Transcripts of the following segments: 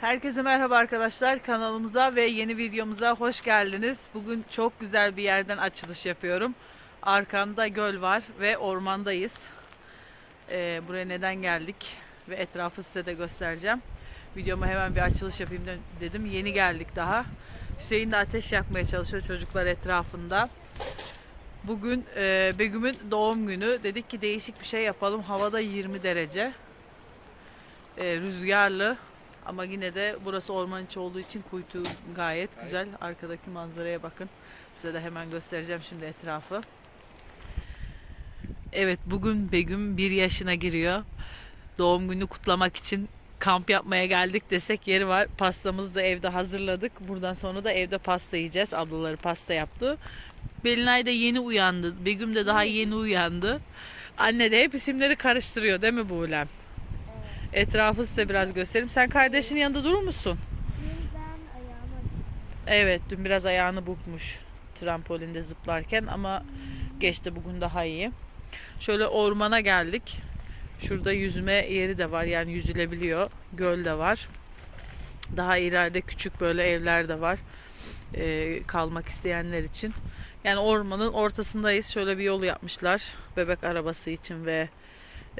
Herkese merhaba arkadaşlar. Kanalımıza ve yeni videomuza hoş geldiniz. Bugün çok güzel bir yerden açılış yapıyorum. Arkamda göl var ve ormandayız. Ee, buraya neden geldik ve etrafı size de göstereceğim. Videoma hemen bir açılış yapayım de- dedim. Yeni geldik daha. Hüseyin de ateş yakmaya çalışıyor çocuklar etrafında. Bugün e, Begüm'ün doğum günü. Dedik ki değişik bir şey yapalım. Havada 20 derece. E, rüzgarlı. Ama yine de burası orman içi olduğu için kuytu gayet güzel. Arkadaki manzaraya bakın. Size de hemen göstereceğim şimdi etrafı. Evet bugün Begüm bir yaşına giriyor. Doğum günü kutlamak için kamp yapmaya geldik desek yeri var. Pastamızı da evde hazırladık. Buradan sonra da evde pasta yiyeceğiz. Ablaları pasta yaptı. Belinay da yeni uyandı. Begüm de daha yeni uyandı. Anne de hep isimleri karıştırıyor değil mi Buğlem? Etrafı size biraz göstereyim. Sen kardeşinin yanında durur musun? Dün ben ayağıma Evet dün biraz ayağını burkmuş trampolində zıplarken ama geçti bugün daha iyi. Şöyle ormana geldik. Şurada yüzme yeri de var yani yüzülebiliyor. Göl de var. Daha ileride küçük böyle evler de var. Ee, kalmak isteyenler için. Yani ormanın ortasındayız. Şöyle bir yol yapmışlar. Bebek arabası için ve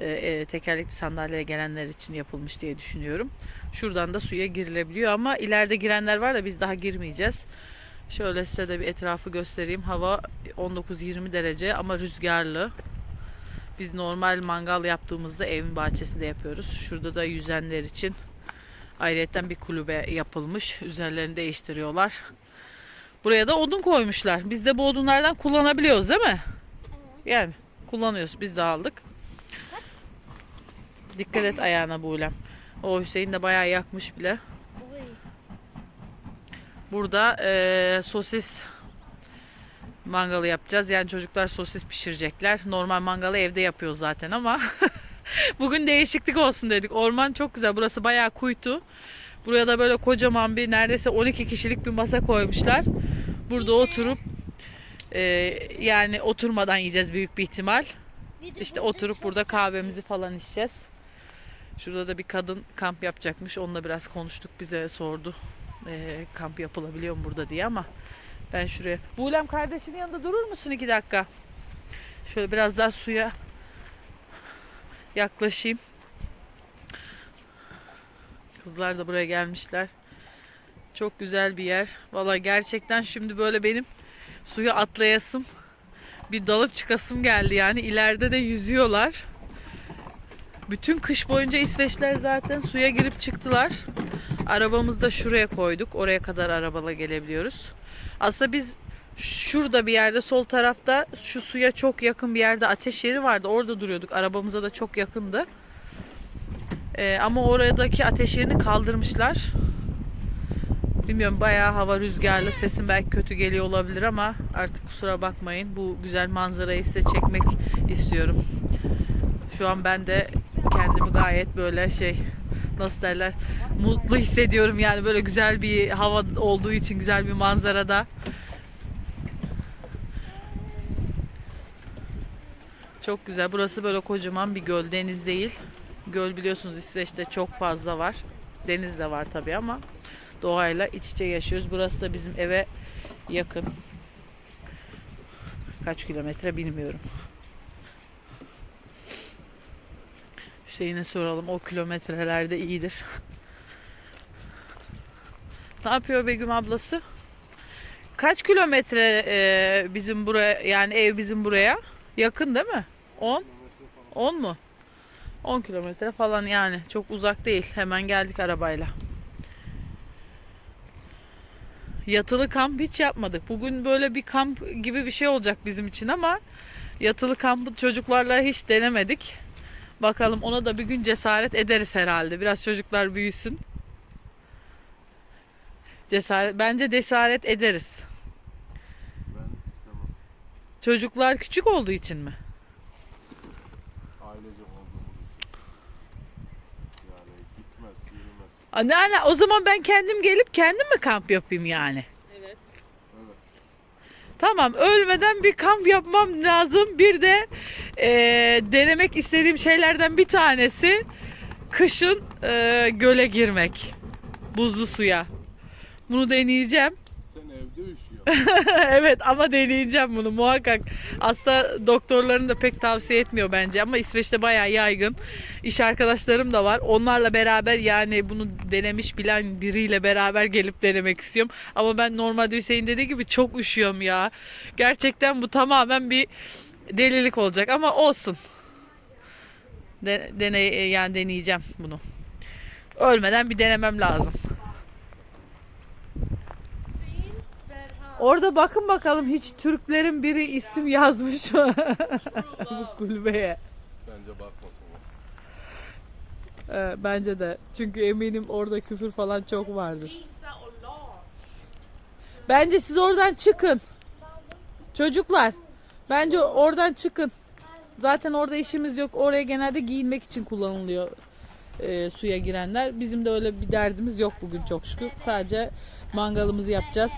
e, e, tekerlekli sandalyeye gelenler için yapılmış diye düşünüyorum. Şuradan da suya girilebiliyor ama ileride girenler var da biz daha girmeyeceğiz. Şöyle size de bir etrafı göstereyim. Hava 19-20 derece ama rüzgarlı. Biz normal mangal yaptığımızda evin bahçesinde yapıyoruz. Şurada da yüzenler için ayrıyetten bir kulübe yapılmış. Üzerlerini değiştiriyorlar. Buraya da odun koymuşlar. Biz de bu odunlardan kullanabiliyoruz değil mi? Yani kullanıyoruz. Biz de aldık. Dikkat et ayağına Buğlem. O Hüseyin de bayağı yakmış bile. Burada eee, sosis mangalı yapacağız. Yani çocuklar sosis pişirecekler. Normal mangalı evde yapıyoruz zaten ama bugün değişiklik olsun dedik. Orman çok güzel. Burası bayağı kuytu. Buraya da böyle kocaman bir neredeyse 12 kişilik bir masa koymuşlar. Burada oturup eee, yani oturmadan yiyeceğiz büyük bir ihtimal. İşte oturup burada kahvemizi falan içeceğiz. Şurada da bir kadın kamp yapacakmış. Onunla biraz konuştuk. Bize sordu. Ee, kamp yapılabiliyor mu burada diye ama ben şuraya... Buğlem kardeşinin yanında durur musun iki dakika? Şöyle biraz daha suya yaklaşayım. Kızlar da buraya gelmişler. Çok güzel bir yer. Valla gerçekten şimdi böyle benim suya atlayasım bir dalıp çıkasım geldi yani ileride de yüzüyorlar. Bütün kış boyunca İsveçler zaten suya girip çıktılar. Arabamızı da şuraya koyduk. Oraya kadar arabala gelebiliyoruz. Aslında biz şurada bir yerde sol tarafta şu suya çok yakın bir yerde ateş yeri vardı. Orada duruyorduk. Arabamıza da çok yakındı. Ee, ama oradaki ateş yerini kaldırmışlar. Bilmiyorum bayağı hava rüzgarlı sesim belki kötü geliyor olabilir ama artık kusura bakmayın. Bu güzel manzarayı size çekmek istiyorum. Şu an ben de kendimi gayet böyle şey nasıl derler mutlu hissediyorum yani böyle güzel bir hava olduğu için güzel bir manzarada. Çok güzel. Burası böyle kocaman bir göl. Deniz değil. Göl biliyorsunuz İsveç'te çok fazla var. Deniz de var tabii ama doğayla iç içe yaşıyoruz. Burası da bizim eve yakın. Kaç kilometre bilmiyorum. Hüseyin'e soralım. O kilometrelerde iyidir. Ne yapıyor Begüm ablası? Kaç kilometre e, bizim buraya yani ev bizim buraya? Yakın değil mi? 10? 10 mu? 10 kilometre falan yani. Çok uzak değil. Hemen geldik arabayla. Yatılı kamp hiç yapmadık. Bugün böyle bir kamp gibi bir şey olacak bizim için ama yatılı kampı çocuklarla hiç denemedik. Bakalım ona da bir gün cesaret ederiz herhalde. Biraz çocuklar büyüsün. Cesaret bence cesaret ederiz. Ben istemem. Çocuklar küçük olduğu için mi? Ailecek olduğumuz için. Yani gitmez, yürümez. Anne anne o zaman ben kendim gelip kendim mi kamp yapayım yani? Evet. Tamam ölmeden bir kamp yapmam lazım. Bir de eee, denemek istediğim şeylerden bir tanesi kışın eee, göle girmek. Buzlu suya. Bunu deneyeceğim. Sen evde üşüyorsun. evet ama deneyeceğim bunu muhakkak. Aslında doktorların da pek tavsiye etmiyor bence ama İsveç'te bayağı yaygın. İş arkadaşlarım da var. Onlarla beraber yani bunu denemiş bilen biriyle beraber gelip denemek istiyorum. Ama ben normalde Hüseyin dediği gibi çok üşüyorum ya. Gerçekten bu tamamen bir delilik olacak ama olsun. De, deney, yani deneyeceğim bunu. Ölmeden bir denemem lazım. Orada bakın bakalım hiç Türklerin biri isim yazmış mı bu kulübeye. Bence bakmasınlar. Ee, bence de. Çünkü eminim orada küfür falan çok vardır. Bence siz oradan çıkın. Çocuklar. Bence oradan çıkın. Zaten orada işimiz yok. Oraya genelde giyinmek için kullanılıyor e, suya girenler. Bizim de öyle bir derdimiz yok bugün çok şükür. Sadece mangalımızı yapacağız.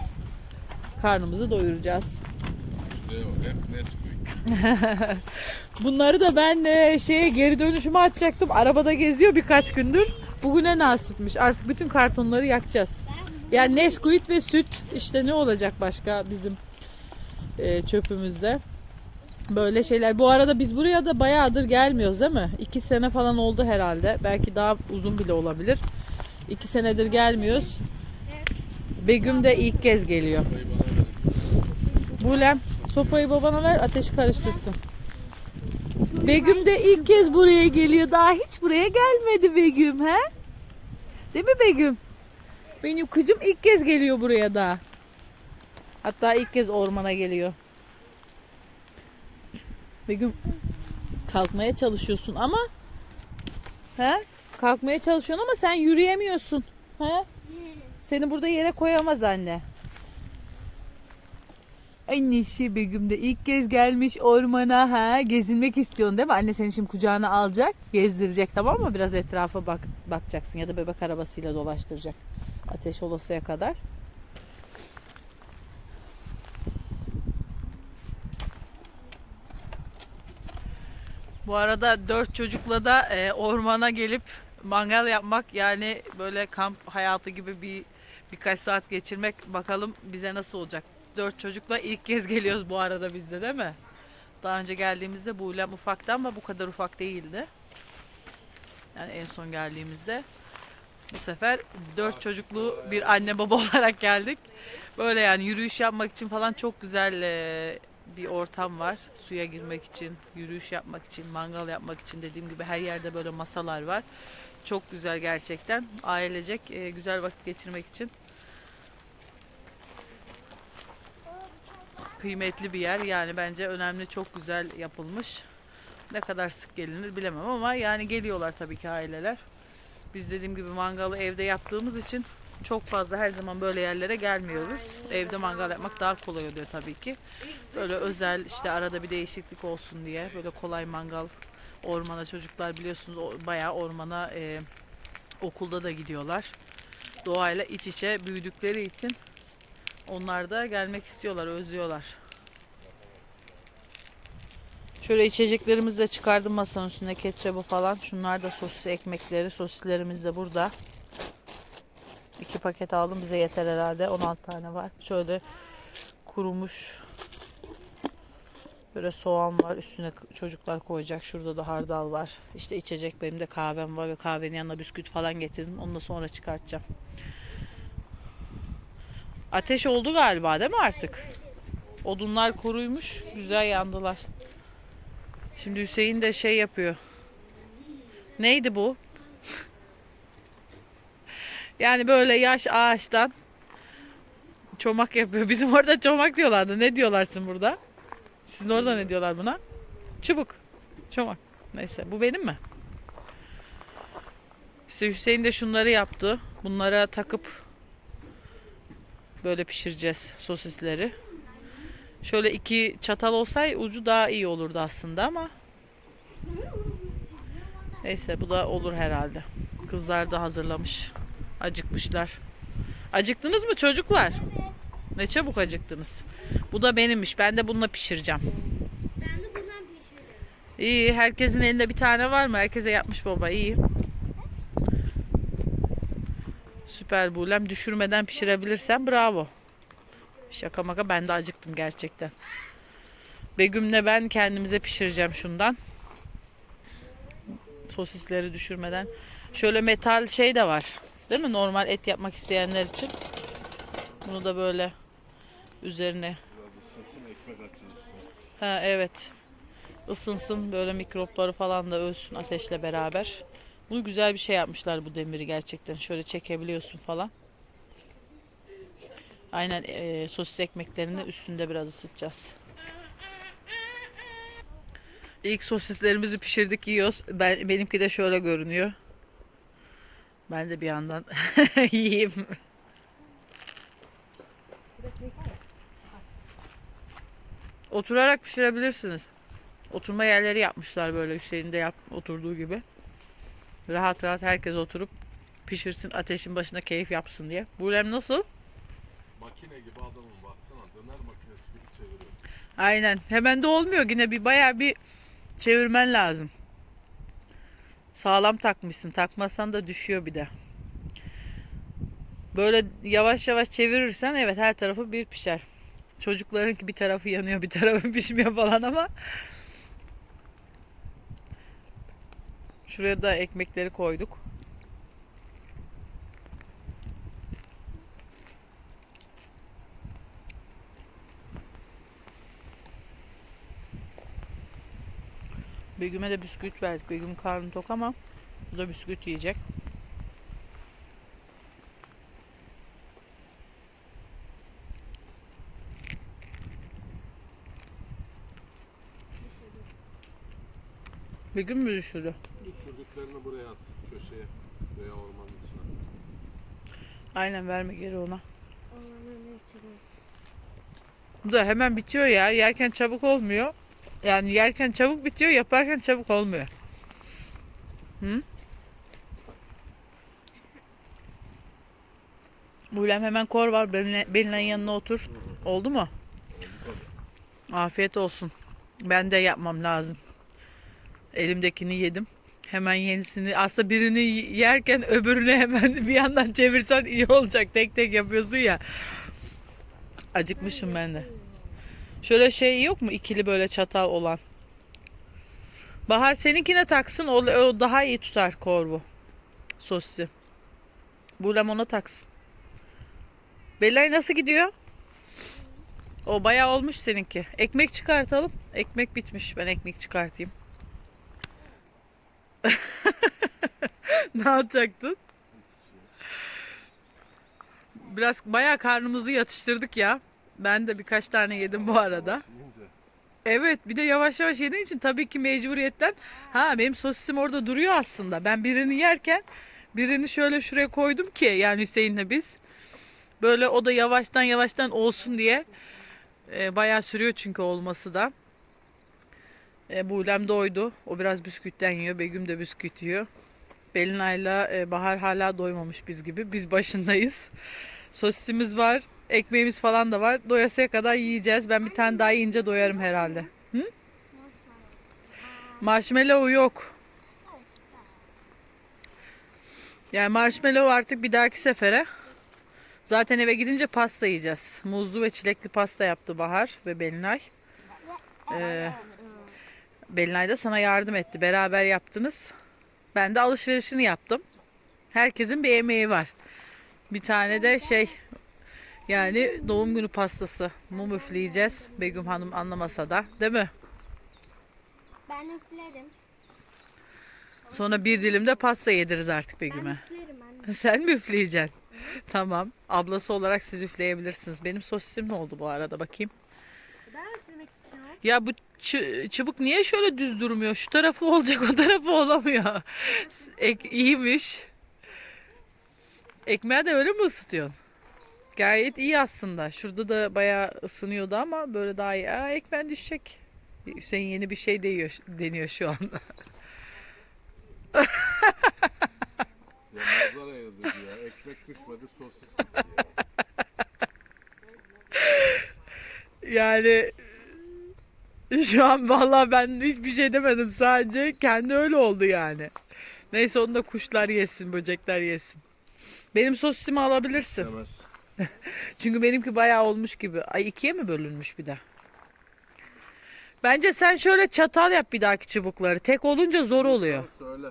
Karnımızı doyuracağız. Bunları da ben e, şeye geri dönüşüme atacaktım. Arabada geziyor birkaç gündür. Bugüne nasipmiş. Artık bütün kartonları yakacağız. Yani Nesquik ve süt işte ne olacak başka bizim e, çöpümüzde. Böyle şeyler. Bu arada biz buraya da bayağıdır gelmiyoruz değil mi? İki sene falan oldu herhalde. Belki daha uzun bile olabilir. İki senedir gelmiyoruz. Begüm de ilk kez geliyor. Bulem sopayı babana ver ateşi karıştırsın. Begüm de ilk kez buraya geliyor. Daha hiç buraya gelmedi Begüm he? Değil mi Begüm? Benim kızım ilk kez geliyor buraya da. Hatta ilk kez ormana geliyor. Begüm kalkmaya çalışıyorsun ama he? Kalkmaya çalışıyorsun ama sen yürüyemiyorsun. He? Seni burada yere koyamaz anne. Annesi Begüm de ilk kez gelmiş ormana ha gezinmek istiyorsun değil mi? Anne seni şimdi kucağına alacak, gezdirecek tamam mı? Biraz etrafa bak bakacaksın ya da bebek arabasıyla dolaştıracak. Ateş olasıya kadar. Bu arada dört çocukla da e, ormana gelip mangal yapmak yani böyle kamp hayatı gibi bir birkaç saat geçirmek bakalım bize nasıl olacak. Dört çocukla ilk kez geliyoruz bu arada biz de değil mi? Daha önce geldiğimizde bu ulem ufaktı ama bu kadar ufak değildi. Yani en son geldiğimizde. Bu sefer dört çocuklu bir anne baba olarak geldik. Böyle yani yürüyüş yapmak için falan çok güzel e, bir ortam var. Suya girmek için, yürüyüş yapmak için, mangal yapmak için dediğim gibi her yerde böyle masalar var. Çok güzel gerçekten. Ailecek e, güzel vakit geçirmek için kıymetli bir yer. Yani bence önemli, çok güzel yapılmış. Ne kadar sık gelinir bilemem ama yani geliyorlar tabii ki aileler. Biz dediğim gibi mangalı evde yaptığımız için çok fazla her zaman böyle yerlere gelmiyoruz. Evde mangal yapmak daha kolay oluyor tabii ki. Böyle özel işte arada bir değişiklik olsun diye böyle kolay mangal ormana çocuklar biliyorsunuz bayağı ormana e, okulda da gidiyorlar. Doğayla iç içe büyüdükleri için onlar da gelmek istiyorlar, özlüyorlar. Şöyle içeceklerimizi de çıkardım masanın üstüne ketçabı falan. Şunlar da sosis ekmekleri. Sosislerimiz de burada. İki paket aldım. Bize yeter herhalde. 16 tane var. Şöyle kurumuş böyle soğan var. Üstüne çocuklar koyacak. Şurada da hardal var. İşte içecek benim de kahvem var. ve Kahvenin yanına bisküvit falan getirdim. Onu da sonra çıkartacağım. Ateş oldu galiba değil mi artık? Odunlar kuruymuş. Güzel yandılar. Şimdi Hüseyin de şey yapıyor. Neydi bu? yani böyle yaş ağaçtan çomak yapıyor. Bizim orada çomak diyorlardı. Ne diyorlarsın burada? Sizin orada ne diyorlar buna? Çubuk. Çomak. Neyse bu benim mi? İşte Hüseyin de şunları yaptı. Bunlara takıp böyle pişireceğiz sosisleri. Şöyle iki çatal olsaydı ucu daha iyi olurdu aslında ama neyse bu da olur herhalde. Kızlar da hazırlamış. Acıkmışlar. Acıktınız mı çocuklar? Ne çabuk acıktınız. Bu da benimmiş. Ben de bununla pişireceğim. Ben de bundan pişiririm. İyi. Herkesin elinde bir tane var mı? Herkese yapmış baba. İyi. Süper Bulem. Düşürmeden pişirebilirsen bravo. Şaka maka ben de acıktım gerçekten. Begüm'le ben kendimize pişireceğim şundan. Sosisleri düşürmeden. Şöyle metal şey de var. Değil mi? Normal et yapmak isteyenler için. Bunu da böyle üzerine. Ha evet. Isınsın böyle mikropları falan da ölsün ateşle beraber. Bunu güzel bir şey yapmışlar bu demiri gerçekten. Şöyle çekebiliyorsun falan. Aynen eee, sosis ekmeklerini üstünde biraz ısıtacağız. İlk sosislerimizi pişirdik yiyoruz. Ben, benimki de şöyle görünüyor. Ben de bir yandan yiyeyim. Oturarak pişirebilirsiniz. Oturma yerleri yapmışlar böyle Hüseyin de yap, oturduğu gibi. Rahat rahat herkes oturup pişirsin ateşin başında keyif yapsın diye. Bulem nasıl? Makine gibi adamım baksana. Döner makinesi gibi çeviriyor. Aynen. Hemen de olmuyor. Yine bir bayağı bir çevirmen lazım. Sağlam takmışsın. Takmazsan da düşüyor bir de. Böyle yavaş yavaş çevirirsen evet her tarafı bir pişer. Çocukların ki bir tarafı yanıyor, bir tarafı pişmiyor falan ama Şuraya da ekmekleri koyduk. Begüm'e de bisküvit verdik. Begüm karnı tok ama bu da bisküvit yiyecek. Begüm mü düşürdü? Düşürdüklerini buraya at. Köşeye. Veya ormanın içine. Aynen verme geri ona. İçine. Bu da hemen bitiyor ya. Yerken çabuk olmuyor. Yani yerken çabuk bitiyor, yaparken çabuk olmuyor. Hı? Bulem hemen kor var. Benimle yanına otur. Oldu mu? Afiyet olsun. Ben de yapmam lazım. Elimdekini yedim. Hemen yenisini aslında birini yerken öbürünü hemen bir yandan çevirsen iyi olacak. Tek tek yapıyorsun ya. Acıkmışım ben de. Şöyle şey yok mu ikili böyle çatal olan? Bahar seninkine taksın o, o daha iyi tutar korbu. Sosisi. Bulem ona taksın. Belay nasıl gidiyor? O bayağı olmuş seninki. Ekmek çıkartalım. Ekmek bitmiş. Ben ekmek çıkartayım. ne yapacaktın? Biraz bayağı karnımızı yatıştırdık ya. Ben de birkaç tane yedim bu arada. Evet bir de yavaş yavaş yediğin için tabii ki mecburiyetten ha benim sosisim orada duruyor aslında. Ben birini yerken birini şöyle şuraya koydum ki yani Hüseyin'le biz. Böyle o da yavaştan yavaştan olsun diye e, bayağı sürüyor çünkü olması da. E, Buğlem doydu. O biraz bisküvitten yiyor. Begüm de bisküvit yiyor. Belinay'la e, Bahar hala doymamış biz gibi. Biz başındayız. Sosisimiz var. Ekmeğimiz falan da var. Doyasıya kadar yiyeceğiz. Ben bir tane daha yiyince doyarım herhalde. Hı? Marshmallow yok. Yani marshmallow artık bir dahaki sefere. Zaten eve gidince pasta yiyeceğiz. Muzlu ve çilekli pasta yaptı Bahar ve Belinay. Ee, Belinay da sana yardım etti. Beraber yaptınız. Ben de alışverişini yaptım. Herkesin bir emeği var. Bir tane de şey yani doğum günü pastası. Mum üfleyeceğiz. Begüm Hanım anlamasa da. Değil mi? Ben üflerim. Sonra bir dilim de pasta yediririz artık Ben Begüm'e. üflerim anne. Sen mi üfleyeceksin? tamam. Ablası olarak siz üfleyebilirsiniz. Benim sosisim ne oldu bu arada bakayım. Ben üflemek istiyorum. Ya bu çı- çubuk niye şöyle düz durmuyor? Şu tarafı olacak o tarafı olamıyor. Ek, iyiymiş. Ekmeği de öyle mi ısıtıyorsun? Gayet iyi aslında. Şurada da bayağı ısınıyordu ama böyle daha iyi. Aa, ekmeğin düşecek. Hüseyin yeni bir şey deniyor, deniyor şu anda. Ya manzara yazdı ya. Ekmek düşmedi sosis gitti ya. Yani şu an vallahi ben hiçbir şey demedim. Sadece kendi öyle oldu yani. Neyse onu da kuşlar yesin, böcekler yesin. Benim sosisimi alabilirsin. Demez. Çünkü benimki bayağı olmuş gibi. Ay ikiye mi bölünmüş bir de? Bence sen şöyle çatal yap bir dahaki çubukları. Tek olunca zor oluyor. Söyle.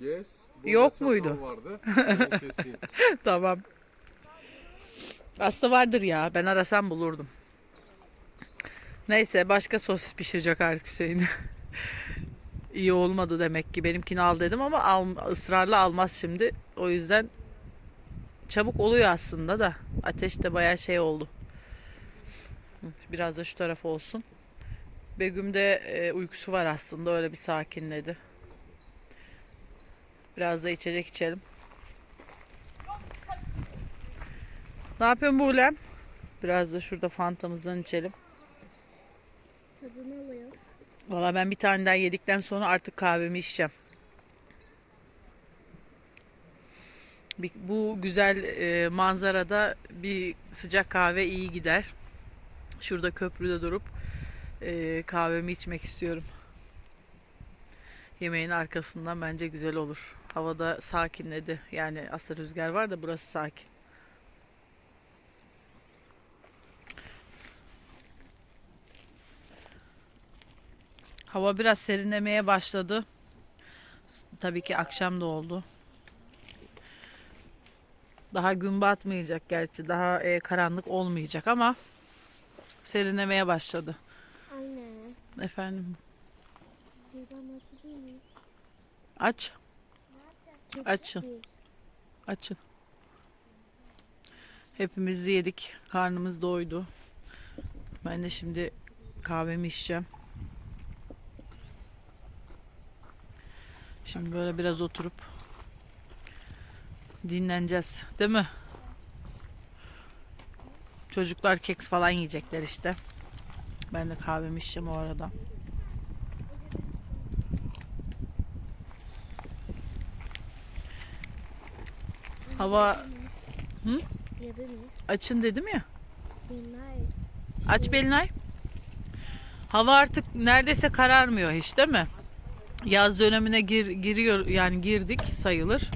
Yes. Burada Yok muydu? Vardı. Tamam. Aslında vardır ya. Ben arasam bulurdum. Neyse başka sosis pişirecek artık Hüseyin. İyi olmadı demek ki. Benimkini al dedim ama al, ısrarla almaz şimdi. O yüzden çabuk oluyor aslında da. Ateş de bayağı şey oldu. Biraz da şu taraf olsun. Begüm'de e, uykusu var aslında. Öyle bir sakinledi. Biraz da içecek içelim. Ne yapıyorsun Buğlem? Biraz da şurada fantamızdan içelim. Tadını alıyor. Valla ben bir tane daha yedikten sonra artık kahvemi içeceğim. Bu güzel e, manzarada bir sıcak kahve iyi gider. Şurada köprüde durup e, kahvemi içmek istiyorum. Yemeğin arkasından bence güzel olur. Havada sakinledi. Yani aslında rüzgar var da burası sakin. Hava biraz serinlemeye başladı. Tabii ki akşam da oldu. Daha gün batmayacak gerçi. Daha e, karanlık olmayacak ama serinlemeye başladı. Anne. Efendim aç. Çok Açın. Açın. Hepimiz yedik. Karnımız doydu. Ben de şimdi kahvemi içeceğim. Şimdi böyle biraz oturup dinleneceğiz. Değil mi? Çocuklar keks falan yiyecekler işte. Ben de kahvemi içeceğim o arada. Hava Hı? Açın dedim ya. Aç Belinay. Hava artık neredeyse kararmıyor hiç değil mi? Yaz dönemine gir, giriyor yani girdik sayılır.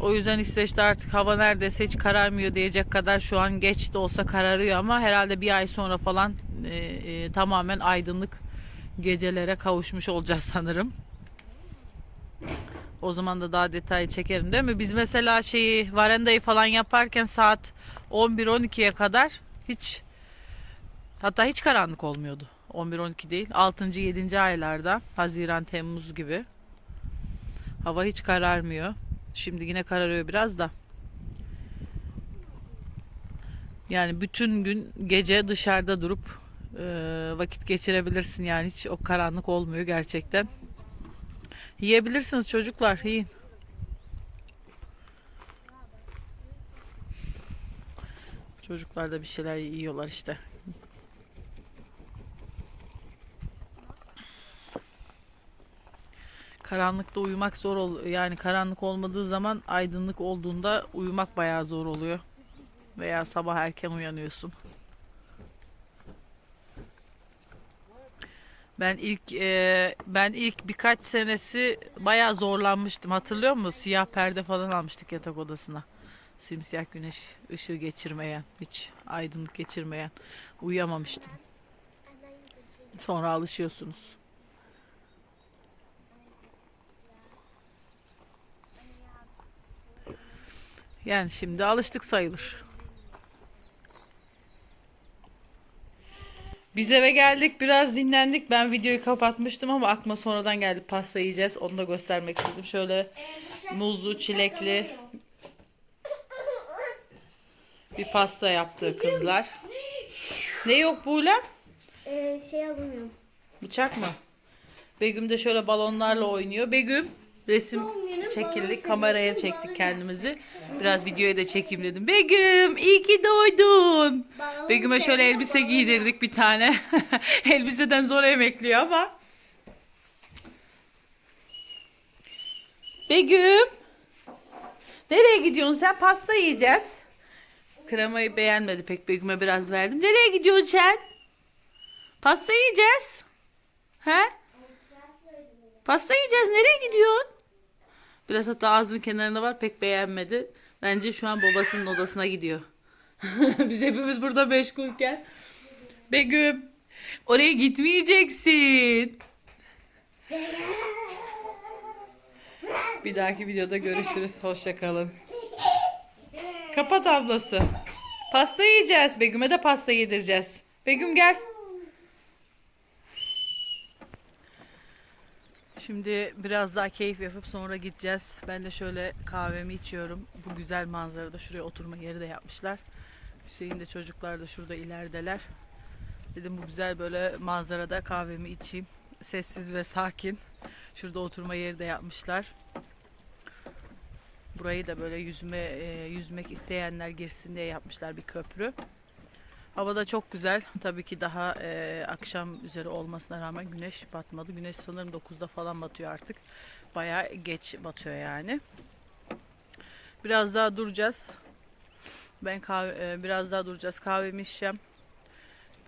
O yüzden İsveç'te artık hava neredeyse hiç kararmıyor diyecek kadar şu an geç de olsa kararıyor ama herhalde bir ay sonra falan e, e, tamamen aydınlık gecelere kavuşmuş olacağız sanırım. O zaman da daha detaylı çekerim değil mi? Biz mesela şeyi varendayı falan yaparken saat 11-12'ye kadar hiç hatta hiç karanlık olmuyordu. 11-12 değil. 6. 7. aylarda Haziran, Temmuz gibi. Hava hiç kararmıyor. Şimdi yine kararıyor biraz da. Yani bütün gün gece dışarıda durup e, vakit geçirebilirsin yani hiç o karanlık olmuyor gerçekten. Yiyebilirsiniz çocuklar yiyin. Çocuklar da bir şeyler yiyorlar işte. Karanlıkta uyumak zor ol yani karanlık olmadığı zaman aydınlık olduğunda uyumak bayağı zor oluyor. Veya sabah erken uyanıyorsun. Ben ilk e, ben ilk birkaç senesi bayağı zorlanmıştım. Hatırlıyor musun? Siyah perde falan almıştık yatak odasına. Simsiyah güneş ışığı geçirmeyen, hiç aydınlık geçirmeyen uyuyamamıştım. Sonra alışıyorsunuz. Yani şimdi alıştık sayılır. Biz eve geldik biraz dinlendik. Ben videoyu kapatmıştım ama aklıma sonradan geldi pasta yiyeceğiz. Onu da göstermek istedim. Şöyle muzlu, çilekli bir pasta yaptı kızlar. Ne yok Buğlem? Ee, şey alamıyorum. Bıçak mı? Begüm de şöyle balonlarla oynuyor. Begüm resim çekildik. Kameraya çektik kendimizi. Biraz videoya da çekeyim dedim. Begüm iyi ki doğdun. Begüm'e şöyle elbise giydirdik bir tane. Elbiseden zor emekliyor ama. Begüm. Nereye gidiyorsun sen? Pasta yiyeceğiz. Kremayı beğenmedi pek Begüm'e biraz verdim. Nereye gidiyorsun sen? Pasta yiyeceğiz. He? Pasta yiyeceğiz. Nereye gidiyorsun? Biraz hatta ağzının kenarında var pek beğenmedi. Bence şu an babasının odasına gidiyor. Biz hepimiz burada meşgulken. Begüm oraya gitmeyeceksin. Bir dahaki videoda görüşürüz. Hoşça kalın. Kapat ablası. Pasta yiyeceğiz. Begüm'e de pasta yedireceğiz. Begüm gel. Şimdi biraz daha keyif yapıp sonra gideceğiz. Ben de şöyle kahvemi içiyorum. Bu güzel manzarada şuraya oturma yeri de yapmışlar. Hüseyin de çocuklar da şurada ilerideler. Dedim bu güzel böyle manzarada kahvemi içeyim. Sessiz ve sakin. Şurada oturma yeri de yapmışlar. Burayı da böyle yüzme e, yüzmek isteyenler girsin diye yapmışlar bir köprü. Hava da çok güzel. Tabii ki daha e, akşam üzeri olmasına rağmen güneş batmadı. Güneş sanırım 9'da falan batıyor artık. Bayağı geç batıyor yani. Biraz daha duracağız. Ben kahve, e, biraz daha duracağız. Kahvemi içeceğim.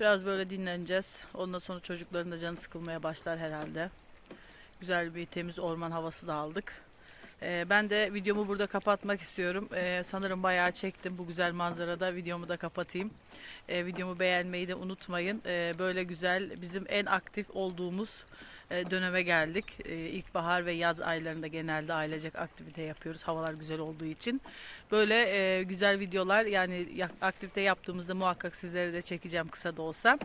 Biraz böyle dinleneceğiz. Ondan sonra çocukların da canı sıkılmaya başlar herhalde. Güzel bir temiz orman havası da aldık. Ee, ben de videomu burada kapatmak istiyorum. Ee, sanırım bayağı çektim bu güzel manzarada. Videomu da kapatayım. Ee, videomu beğenmeyi de unutmayın. Ee, böyle güzel bizim en aktif olduğumuz e, döneme geldik. Ee, İlkbahar ve yaz aylarında genelde ailecek aktivite yapıyoruz. Havalar güzel olduğu için. Böyle e, güzel videolar yani ya- aktivite yaptığımızda muhakkak sizlere de çekeceğim kısa da olsa.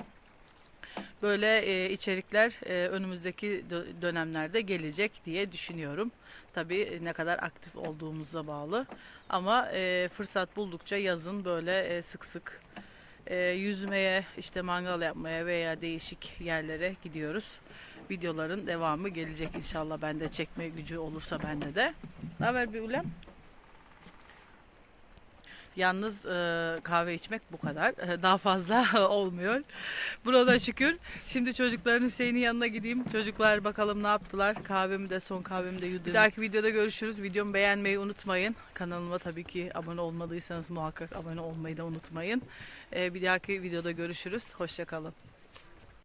Böyle e, içerikler e, önümüzdeki dö- dönemlerde gelecek diye düşünüyorum. Tabii ne kadar aktif olduğumuza bağlı. Ama e, fırsat buldukça yazın böyle e, sık sık e, yüzmeye, işte mangal yapmaya veya değişik yerlere gidiyoruz. Videoların devamı gelecek inşallah. Bende çekme gücü olursa bende de. Ne haber bir ulem? Yalnız e, kahve içmek bu kadar. E, Daha fazla olmuyor. Buna da şükür. Şimdi çocukların Hüseyin'in yanına gideyim. Çocuklar bakalım ne yaptılar. Kahvemi de son kahvemi de yudum. Bir dahaki videoda görüşürüz. Videomu beğenmeyi unutmayın. Kanalıma tabii ki abone olmadıysanız muhakkak abone olmayı da unutmayın. E, bir dahaki videoda görüşürüz. Hoşçakalın.